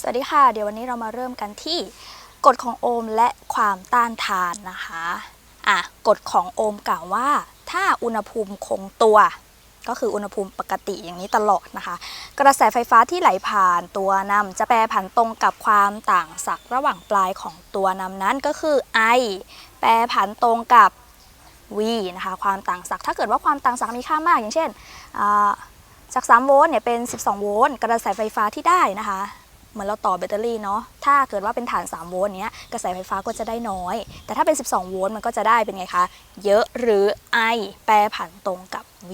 สวัสดีค่ะ เดี๋ยววันนี้เรามาเริ่มกันที่กฎของโอห์มและความต้านทานนะคะอะกฎของโอห์มกล่าวว่า ถ้าอุณหภูมิคงตัว ก็คืออุณหภูมิปกติอย่างนี้ตลอดนะคะ กระแสไฟฟ้าที่ไหลผ่านตัวนำจะแปรผันตรงกับความต่างศักย์ระหว่างปลายของตัวนำนั้นก็คือ I แปรผันตรงกับ V นะคะความต่างศักย์ถ้าเกิดว่าความต่างศักย์มีค่ามากอย่างเช่นจาก 3 โวลต์เนี่ยเป็น 12 โวลต์กระแสไฟฟ้าที่ได้นะคะ มือนเราต่อแบตเตอรี่เนาะถ้าเกิดว่าเป็นฐาน 3 โวลต์เนี้ยกระแสไฟฟ้าก็จะได้น้อย แต่ถ้าเป็น 12 โวลต์มันก็จะได้เป็นไงคะเยอะหรือ I แปรผันตรงกับ V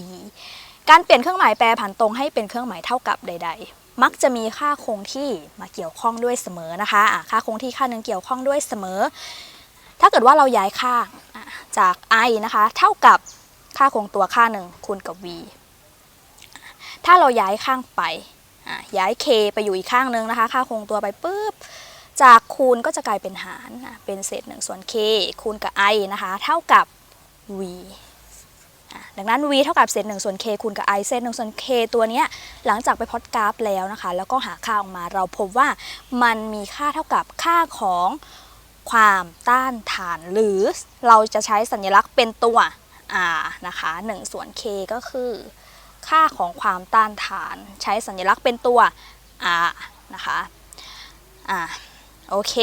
การเปลี่ยนเครื่องหมายแปรผันตรงให้เป็นเครื่องหมายเท่ากับใด ๆมักจะมีค่าคงที่มาเกี่ยวข้องด้วยเสมอนะคะะค่าคงที่ค่าหนึ่งเกี่ยวข้องด้วยเสมอ ถ้าเกิดว่าเราย้ายค่าจาก i นะคะ เท่ากับค่าคงตัวค่าหนึ่งคูณกับ v ถ้าเราย้ายข้างไป ย้าย k ไปอยู่อีกข้างนึงนะคะ ค่าคงตัวไปปุ๊บ จากคูณก็จะกลายเป็นหารเป็นเศษ1ส่วน k คูณกับ i นะคะ เท่ากับ v ดังนั้น v เท่ากับเศษ1ส่วน k คูณกับ i เศษ1ส่วน k ตัวเนี้ยหลังจากไปพอตกราฟแล้วนะคะ แล้วก็หาค่าออกมาเราพบว่ามันมีค่าเท่ากับค่าของความต้านทาน หรือเราจะใช้สัญลักษณ์เป็นตัว r นะคะ1ส่วน k ก็คือ ค่าของความต้านทาน ใช้สัญลักษณ์เป็นตัว r นะคะอ่าโอเค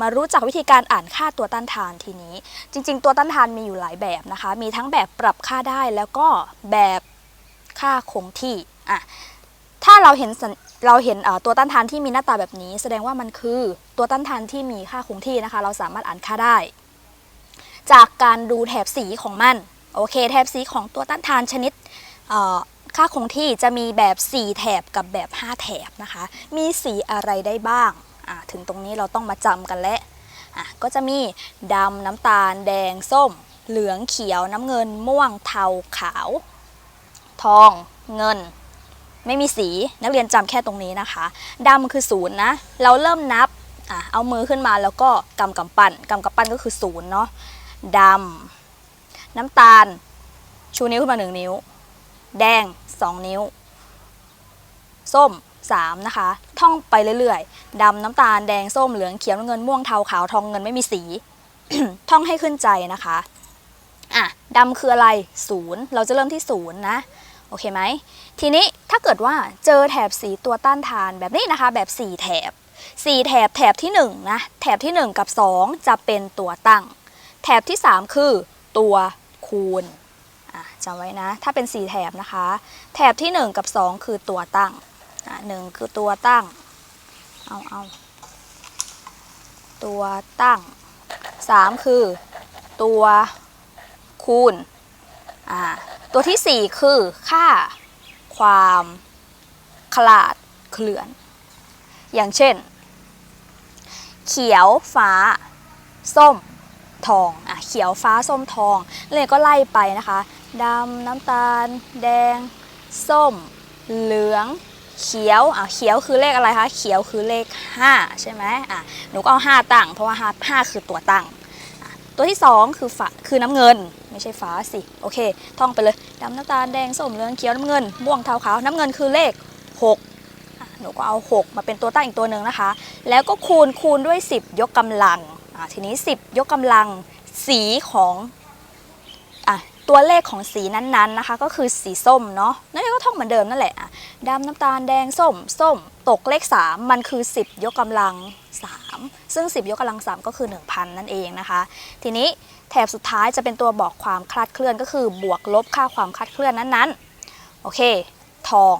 มารู้จักวิธีการอ่านค่าตัวต้านทานทีนี้ จริง ๆ ตัวต้านทานมีอยู่หลายแบบนะคะ มีทั้งแบบปรับค่าได้แล้วก็แบบค่าคงที่อะถ้าเราเห็นเราเห็นตัวต้านทานที่มีหน้าตาแบบนี้ แสดงว่ามันคือตัวต้านทานที่มีค่าคงที่นะคะ เราสามารถอ่านค่าได้ จากการดูแถบสีของมันโอเค แถบสีของตัวต้านทานชนิดอ่อ ค่าคงที่จะมีแบบ 4 แถบกับแบบ 5 แถบนะคะ มีสีอะไรได้บ้าง ถึงตรงนี้เราต้องมาจำกันแล้วอะก็จะมีดำน้ำตาล แดงส้ม เหลืองเขียวน้ำเงินม่วงเทาขาว ทอง เงิน ไม่มีสีนักเรียนจำแค่ตรงนี้นะคะดำคือศูนย์นะ เราเริ่มนับอเอามือขึ้นมาแล้วก็กำกำปั้นกำกำปั้นก็คือศูนย์เนาะดำน้ำตาล ชูนิ้วขึ้นมาหนึ่งนิ้ว แดง 2 นิ้ว ส้ม 3 นะคะ ท่องไปเรื่อยๆดำน้ำตาลแดงส้มเหลืองเขียวเงินม่วงเทาขาวทองเงินไม่มีสี ท่องให้ขึ้นใจนะคะอะดำคืออะไรศูนย์เราจะเริ่มที่ศูนย์นะโอเคไหมทีนี้ถ้าเกิดว่าเจอแถบสีตัวต้านทานแบบนี้นะคะ แบบ 4 แถบ 4 แถบแถบที่1นะแถบที่ 1 กับ 2 จะเป็นตัวตั้ง แถบที่ 3 คือตัวคูณ จำไว้นะ ถ้าเป็น 4 แถบนะคะ แถบที่ 1 กับ 2 คือตัวตั้งอะหนึ่งคือตัวตั้ง เอาเอาตัวตั้ง 3 คือตัวคูณอ่าตัวทีสี่ 4 คือค่าความขลาดเคลื่อน อย่างเช่น เขียวฟ้า ส้มทองอะเขียวฟ้าส้มทองเลยก็ไล่ไปนะคะ ดำน้ำตาล แดง ส้ม เหลือง เขียวอะเขียวคือเลขอะไรคะ เขียวคือเลข 5 ใช่ไหมอะหนูก็เอา5ตั้ง เพราะว่า5 5คือตัวตั้ง ตัวที่ 2 คือฝาคือน้ำเงิน ไม่ใช่ฟ้าสิ โอเค ท่องไปเลยดำน้ำตาลแดงส้มเหลืองเขียวน้ำเงินม่วงเทาขาวน้ำเงินคือเลข6หนูก็เอา 6 มาเป็นตัวตั้งอีกตัวหนึ่งนะคะ แล้วก็คูณคูณด้วย 10 ยกกำลังอะทีนี้ 10 ยกกำลังสีของ ตัวเลขของสีนั้นๆนะคะ ก็คือสีส้มเนาะนั่นก็ท่องเหมือนเดิมนั่นแหละอะดำน้ำตาลแดงส้ม ส้ม ตกเลข 3 มันคือ 10 ยกกำลัง 3 ซึ่ง 10 ยกกำลัง 3 ก็คือ 1,000 นั่นเองนะคะ ทีนี้แถบสุดท้ายจะเป็นตัวบอกความคลาดเคลื่อนก็คือบวกลบค่าความคลาดเคลื่อนนั้นๆโอเค ทอง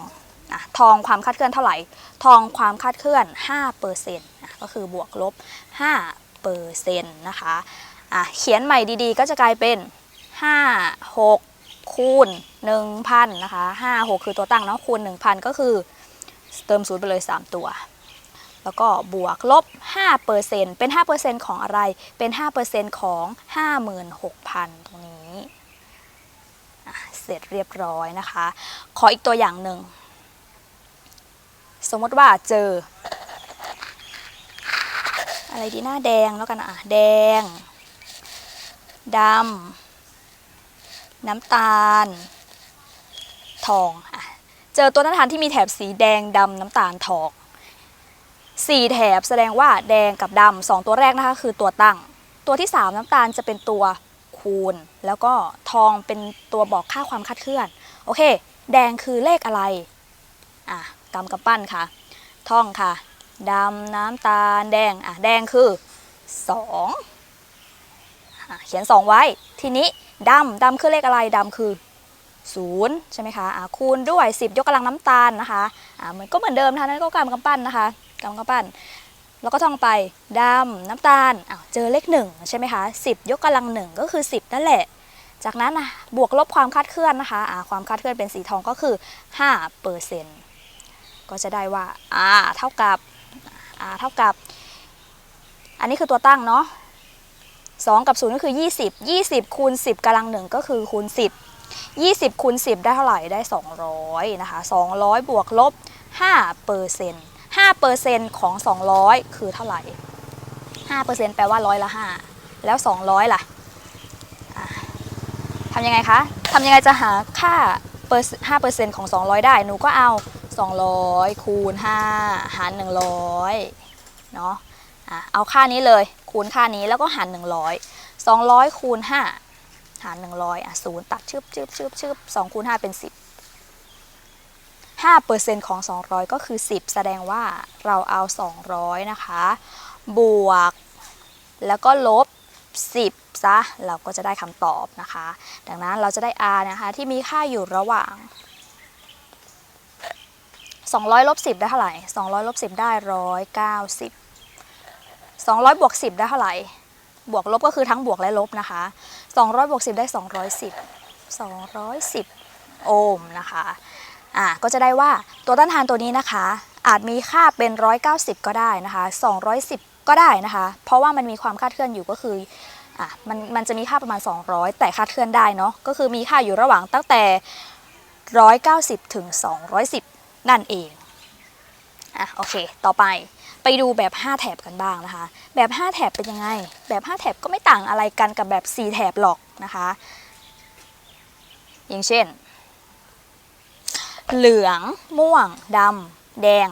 อะทองความคลาดเคลื่อนเท่าไหร่ ทองความคลาดเคลื่อน5เปอร์เซ็นก็คือบวกลบ5เปอร์เซ็นนะคะอะเขียนใหม่ดีๆ ก็จะกลายเป็น 5 6 คูณ 1,000 นะคะ 5 6 คือตัวตั้งเนาะคูณ 1,000 ก็คือเติมศูนย์ไปเลย 3 ตัว แล้วก็บวกลบ 5เปอร์เซ็นต์เป็น5เปอร์เซ็นต์ของอะไร เป็น5เปอร์เซ็นต์ของ 56,000 ตรงนี้ เสร็จเรียบร้อยนะคะ ขออีกตัวอย่างหนึ่ง สมมติว่าเจอ อะไรดีหน้าแดงแล้วกันอะ แดงดำ น้ำตาล ทองอะเจอตัวต้านทานที่มีแถบสีแดงดำน้ำตาลทอง4แถบแสดงว่าแดงกับดำสองตัวแรกนะคะคือตัวตั้ง ตัวที่3น้ำตาลจะเป็นตัวคูณ แล้วก็ทองเป็นตัวบอกค่าความคาดเคลื่อน โอเค แดงคือเลขอะไร อะกำกับปั้นค่ะ ท่องค่ะดำน้ำตาลแดง อะ แดงคือ2อะเขียน 2 ไว้ ทีนี้ ดำดำคือเลขอะไรดำคือ0ใช่ไหมคะะคูณด้วย 10 ยกกำลังน้ำตาลนะคะะมันก็เหมือนเดิมนะคะนั่นก็กำกำปั้นนะคะกำกำปั้น แล้วก็ท่องไปดำน้ำตาลอ้าวเจอเลขหนึ่งใช่ไหมคะ10 ยกกำลังหนึ่งก็คือ 10 นั่นแหละ จากนั้นนะบวกลบความคาดเคลื่อนนะคะอ่าความคาดเคลื่อนเป็นสีทองก็คือ5เปอร์เซ็นต์ก็จะได้ว่า r เท่ากับ r เท่ากับ อันนี้คือตัวตั้งเนาะ 2 กับ 0 ก็คือ 20 20คูณ10กำลังหนึ่งก็คือคูณ 10 20คูณ10 ได้เท่าไหร่ได้ 200นะคะ200 บวกลบ5เปอร์เซ็นต์5เปอร์เซ็นต์ของ 200 คือเท่าไหร่5เปอร์เซ็นต์แปลว่าร้อยละ 5 แล้ว 200 ล่ะอะทำยังไงคะทำยังไงจะหาค่าเปอร์5เปอร์เซ็นต์ของ 200 ได้หนูก็เอา 200 คูณ 5 หาร 100เนาะอะเอาค่านี้เลย คูณค่านี้แล้วก็หาร 100 200คูณ5หาร 100อะ0ตัดชึบชึบชึบชึบ2คูณ5เป็น 10 5%ของ 200 ก็คือ 10 แสดงว่าเราเอา 200 นะคะ บวก แล้วก็ลบ 10 ซะ เราก็จะได้คำตอบนะคะ ดังนั้นเราจะได้ r นะคะที่มีค่าอยู่ระหว่าง 200ลบ10 ได้เท่าไหร่ 200ลบ10 ได้ 190 200บวก10 ได้เท่าไหร่ บวกลบก็คือทั้งบวกและลบนะคะ 200บวก10 ได้ 210 210 โอห์มนะคะอะก็จะได้ว่าตัวต้านทานตัวนี้นะคะ อาจมีค่าเป็น 190 ก็ได้นะคะ 210 ก็ได้นะคะ เพราะว่ามันมีความคาดเคลื่อนอยู่ก็คืออะมันมันจะมีค่าประมาณ 200 แต่คาดเคลื่อนได้เนาะก็คือมีค่าอยู่ระหว่างตั้งแต่ 190 ถึง 210 นั่นเองอะโอเค ต่อไป ไปดูแบบ 5 แถบกันบ้างนะคะ แบบ 5 แถบเป็นยังไง แบบ 5 แถบก็ไม่ต่างอะไรกันกับแบบ 4 แถบหรอกนะคะ อย่างเช่น เหลือง ม่วงดำแดง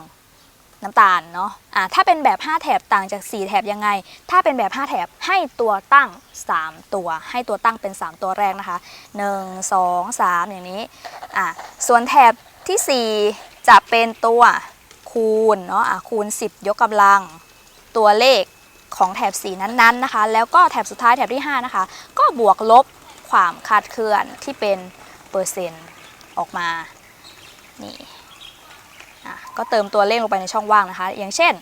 น้ำตาลเนาะอะถ้าเป็นแบบ 5 แถบต่างจาก 4 แถบยังไง ถ้าเป็นแบบ 5 แถบให้ตัวตั้ง 3 ตัว ให้ตัวตั้งเป็น 3 ตัวแรกนะคะ 1 2 3 อย่างนี้อะส่วนแถบทีสี่4 จะเป็นตัว คูณเนาะอะคูณ 10 ยกกำลัง ตัวเลขของแถบสีนั้นๆนะคะ แล้วก็แถบสุดท้ายแถบที่ 5 นะคะ ก็บวกลบความคาดเคลื่อนที่เป็นเปอร์เซ็นต์ออกมานี่อะก็เติมตัวเลขลงไปในช่องว่างนะคะ อย่างเช่น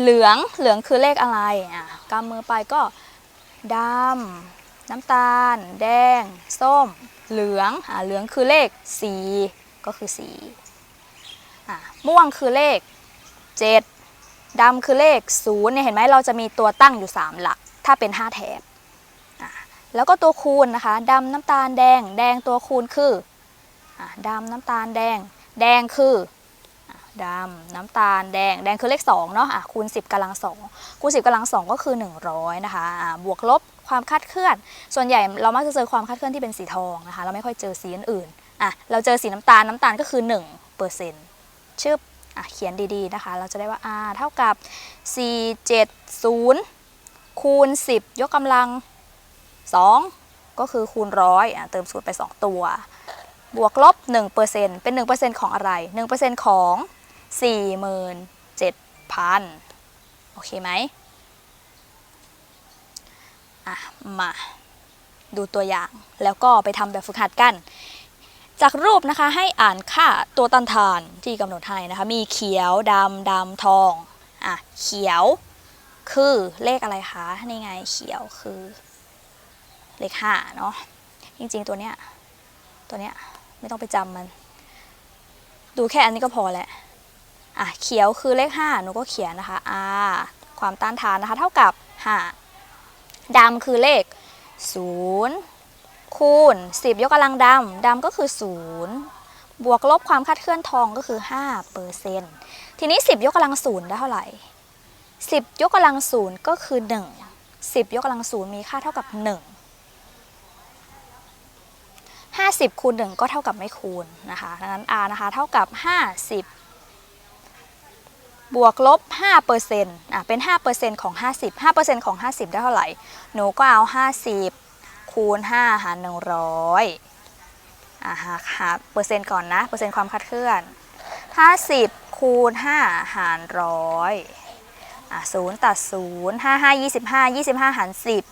เหลืองเหลืองคือเลขอะไรอะกำมือไปก็ดำน้ำตาล แดง ส้ม เหลืองอะเหลืองคือเลข4ก็คือ4อะ ม่วงคือเลข 7ดำคือเลข0เนี่ยเห็นไหมเราจะมีตัวตั้งอยู่ 3 หลัก ถ้าเป็น 5 แถบแล้วก็ตัวคูณนะคะดำน้ำตาลแดง แดงตัวคูณคืออดำน้ำตาลแดง แดงคืออะดำน้ำตาลแดง แดงคือเลข2เนาะะคูณ 10กำลัง2คูณ10กำลัง2ก็คือ 100นะคะอะบวกลบความคาดเคลื่อน ส่วนใหญ่เรามักจะเจอความคาดเคลื่อนที่เป็นสีทองนะคะ เราไม่ค่อยเจอสีอื่นๆอะเราเจอสีน้ำตาลน้ำตาลก็คือ1เปอร์เซ็นต์ ชึบอะเขียนดีๆนะคะ เราจะได้ว่า r เท่ากับ 470 คูณ 10 ยกกำลัง 2 ก็คือคูณร้อยอะเติมศูนย์ไป 2 ตัว บวกลบ 1%เป็น 1%ของอะไร 1%ของ 47,000 โอเคไหมอะ มาดูตัวอย่างแล้วก็ไปทำแบบฝึกหัดกัน จากรูปนะคะให้อ่านค่าตัวต้านทานที่กำหนดให้นะคะ มีเขียวดำดำทองอะเขียวคือเลขอะไรคะนี่ไงเขียวคือเลขห้าเนาะจริงๆตัวเนี้ยตัวเนี้ยไม่ต้องไปจำมัน ดูแค่อันนี้ก็พอแหละอะเขียวคือเลข5หนูก็เขียนนะคะ r ความต้านทานนะคะ เท่ากับ5ดำคือเลข0 คูณ 10 ยกกำลังดำดำก็คือ 0 บวกลบความคาดเคลื่อนทองก็คือ5เปอร์เซ็นต์ทีนี้ 10 ยกกำลัง0ได้เท่าไหร่ 10 ยกกำลัง0ก็คือ 1 10 ยกกำลัง0มีค่าเท่ากับ 1 50คูณ1ก็เท่ากับไม่คูณนะคะดังนั้น r นะคะเท่ากับ 50บวกลบ5เปอร์เซ็นต์อะเป็น5เปอร์เซ็นต์ของ 50 5เปอร์เซ็นต์ของ 50 ได้เท่าไหร่ หนูก็เอา 50 คูณ5หาร100อะหาหาเปอร์เซ็นต์ก่อนนะ เปอร์เซ็นต์ความคลาดเคลื่อน 50 คูณ 5 หารร้อยอะศูนย์ตัดศูนย์ห้าห้ายี่สิบห้ายี่สิบห้าหารสิบ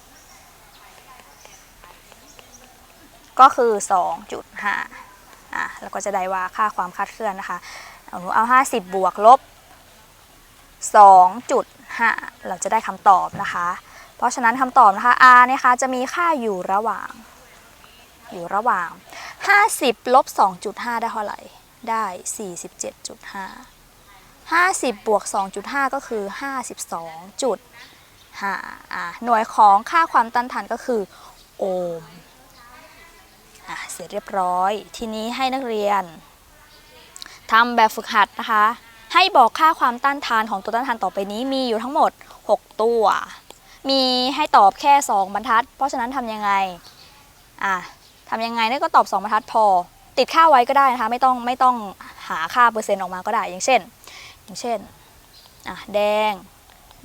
ก็คือ 2.5อะแล้วก็จะได้ว่าค่าความคลาดเคลื่อนนะคะเอาหนูเอา 50 บวกลบ 2.5 เราจะได้คำตอบนะคะ เพราะฉะนั้นคำตอบนะคะ r นะคะจะมีค่าอยู่ระหว่าง อยู่ระหว่าง 50ลบ2.5 ได้เท่าไหร่ ได้ 47.5 50บวก2.5 ก็คือ 52.5อะหน่วยของค่าความต้านทานก็คือโอห์มอะเสร็จเรียบร้อย ทีนี้ให้นักเรียนทำแบบฝึกหัดนะคะ ให้บอกค่าความต้านทานของตัวต้านทานต่อไปนี้มีอยู่ทั้งหมด 6 ตัว มีให้ตอบแค่ 2 บรรทัด เพราะฉะนั้นทำยังไงอะทำยังไงนี่ก็ตอบ 2 บรรทัดพอ ติดค่าไว้ก็ได้นะคะไม่ต้องไม่ต้องหาค่าเปอร์เซ็นต์ออกมาก็ได้ อย่างเช่น อย่างเช่นอะแดง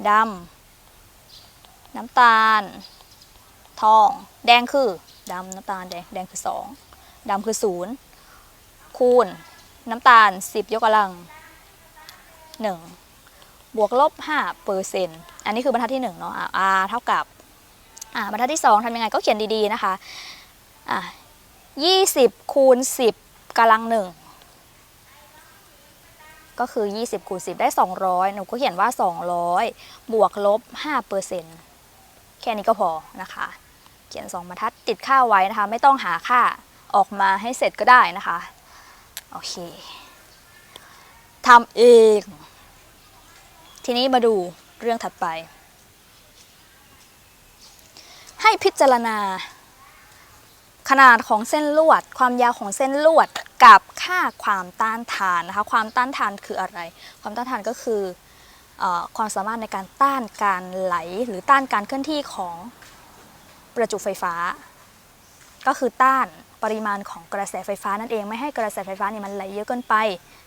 ดำน้ำตาล ทอง แดงคือดำน้ำตาลแดงแดงคือ 2ดำคือ0คูณ น้ำตาล 10 ยกกำลัง 1 บวกลบ5เปอร์เซ็นต์อันนี้คือบรรทัดที่1เนาะอะ r เท่ากับ อะบรรทัดที่ 2ทำยังไงก็เขียนดีๆนะคะอะ20 คูณ 10กำลัง1ก็คือ 20 คูณ 10 ได้ 200 หนูก็เขียนว่า 200 บวกลบ5เปอร์เซ็นต์แค่นี้ก็พอนะคะ เขียน 2บรรทัดติดค่าไว้นะคะ ไม่ต้องหาค่าออกมาให้เสร็จก็ได้นะคะ โอเคทำเอง ทีนี้มาดูเรื่องถัดไป ให้พิจารณา ขนาดของเส้นลวด ความยาวของเส้นลวดกับค่าความต้านทานนะคะ ความต้านทานคืออะไร ความต้านทานก็คืออความสามารถในการต้านการไหลหรือต้านการเคลื่อนที่ของประจุไฟฟ้า ก็คือต้านปริมาณของกระแสไฟฟ้านั่นเองไม่ให้กระแสไฟฟ้านี่มันไหลเยอะเกินไป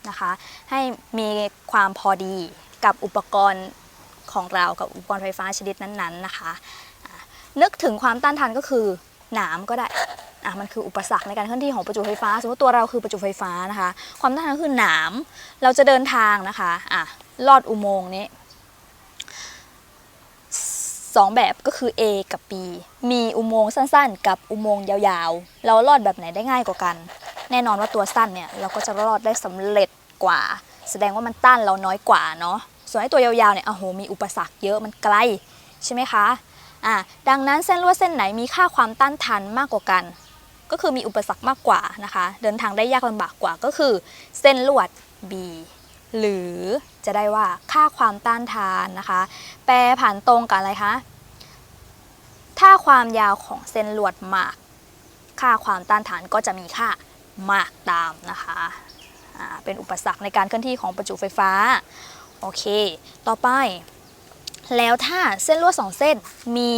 นะคะ ให้มีความพอดี กับอุปกรณ์ของเรากับอุปกรณ์ไฟฟ้าชนิดนั้นๆนะคะอะนึกถึงความต้านทานก็คือหนามก็ได้อะมันคืออุปสรรคในการเคลื่อนที่ของประจุไฟฟ้า สมมติตัวเราคือประจุไฟฟ้านะคะ ความต้านทานคือหนาม เราจะเดินทางนะคะอะลอดอุโมงค์นี้สองแบบก็คือ A กับ B มีอุโมงค์สั้นๆ กับอุโมงค์ยาวๆ เราลอดแบบไหนได้ง่ายกว่ากัน แน่นอนว่าตัวสั้นเนี่ยเราก็จะรอดได้สำเร็จกว่า แสดงว่ามันต้านเราน้อยกว่าเนาะส่วนไอ้ตัวยาวๆเนี่ยโอ้โหมีอุปสรรคเยอะมันไกลใช่ไหมคะอะดังนั้นเส้นลวดเส้นไหนมีค่าความต้านทานมากกว่ากัน ก็คือมีอุปสรรคมากกว่านะคะ เดินทางได้ยากลำบากกว่าก็คือ เส้นลวด B หรือจะได้ว่าค่าความต้านทานนะคะ แปรผันตรงกับอะไรคะถ้าความยาวของเส้นลวดมาก ค่าความต้านทานก็จะมีค่ามากตามนะคะ เป็นอุปสรรคในการเคลื่อนที่ของประจุไฟฟ้า โอเค ต่อไป แล้วถ้าเส้นลวดสองเส้นมี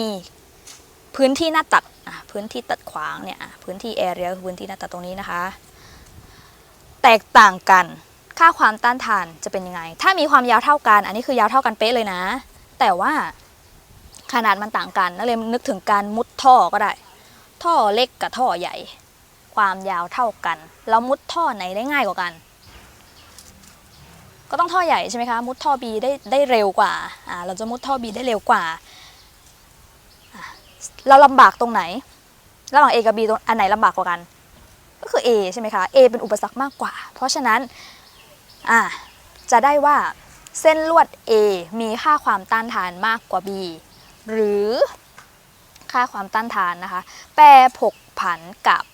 พื้นที่หน้าตัดพื้นที่ตัดขวางเนี่ยพื้นที่แอเรียคือพื้นที่หน้าตัดตรงนี้นะคะ แตกต่างกันค่าความต้านทานจะเป็นยังไง ถ้ามีความยาวเท่ากัน อันนี้คือยาวเท่ากันเป๊ะเลยนะ แต่ว่าขนาดมันต่างกันนักเรียนนึกถึงการมุดท่อก็ได้ ท่อเล็กกับท่อใหญ่ ความยาวเท่ากัน แล้วมุดท่อไหนได้ง่ายกว่ากัน ก็ต้องท่อใหญ่ใช่ไหมคะมุดท่อ B ได้ได้เร็วกว่าอ่า เราจะมุดท่อ B ได้เร็วกว่า เราลำบากตรงไหน ระหว่าง A กับ B ตรงอันไหนลำบากกว่ากัน ก็คือ A ใช่ไหมคะ A เป็นอุปสรรคมากกว่า เพราะฉะนั้นอ่าจะได้ว่าเส้นลวด A มีค่าความต้านทานมากกว่า B หรือค่าความต้านทานนะคะ แปรผกผันกับ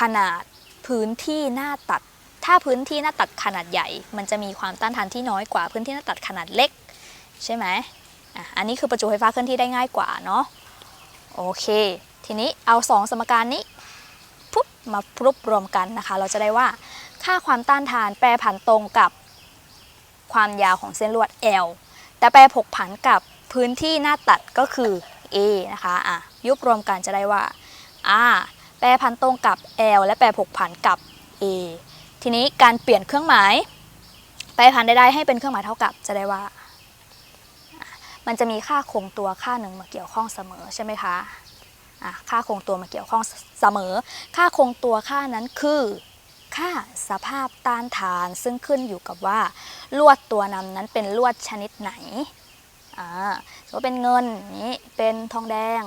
ขนาดพื้นที่หน้าตัด ถ้าพื้นที่หน้าตัดขนาดใหญ่ มันจะมีความต้านทานที่น้อยกว่าพื้นที่หน้าตัดขนาดเล็ก ใช่ไหมอะอันนี้คือประจุไฟฟ้าเคลื่อนที่ได้ง่ายกว่าเนาะโอเค ทีนี้เอาสองสมการนี้ปุ๊บมาพรุบรวมกันนะคะ เราจะได้ว่าค่าความต้านทานแปรผันตรงกับความยาวของเส้นลวด L แต่แปรผกผันกับพื้นที่หน้าตัดก็คือ A นะคะอะยุบรวมกันจะได้ว่า R แปรผันตรงกับ L และแปรผกผันกับ A ทีนี้การเปลี่ยนเครื่องหมายแปรผันใดๆให้เป็นเครื่องหมายเท่ากับจะได้ว่า มันจะมีค่าคงตัวค่าหนึ่งมาเกี่ยวข้องเสมอใช่ไหมคะค่าคงตัวมาเกี่ยวข้องเสมอ ค่าคงตัวค่านั้นคือ ค่าสภาพต้านทาน ซึ่งขึ้นอยู่กับว่า ลวดตัวนำนั้นเป็นลวดชนิดไหนอ่าสมมติว่าเป็นเงินนี้เป็นทองแดง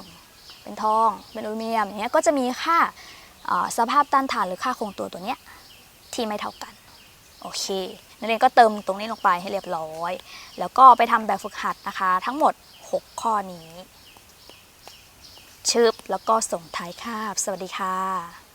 เป็นทอง เป็นอลูมิเนียมอย่างเงี้ยก็จะมีค่าสภาพต้านทานหรือค่าคงตัวตัวเนี้ย ที่ไม่เท่ากัน โอเค นักเรียนก็เติมตรงนี้ลงไปให้เรียบร้อย แล้วก็ไปทำแบบฝึกหัดนะคะ ทั้งหมด 6 ข้อนี้ชึบแล้วก็ส่งท้ายคาบ สวัสดีค่ะ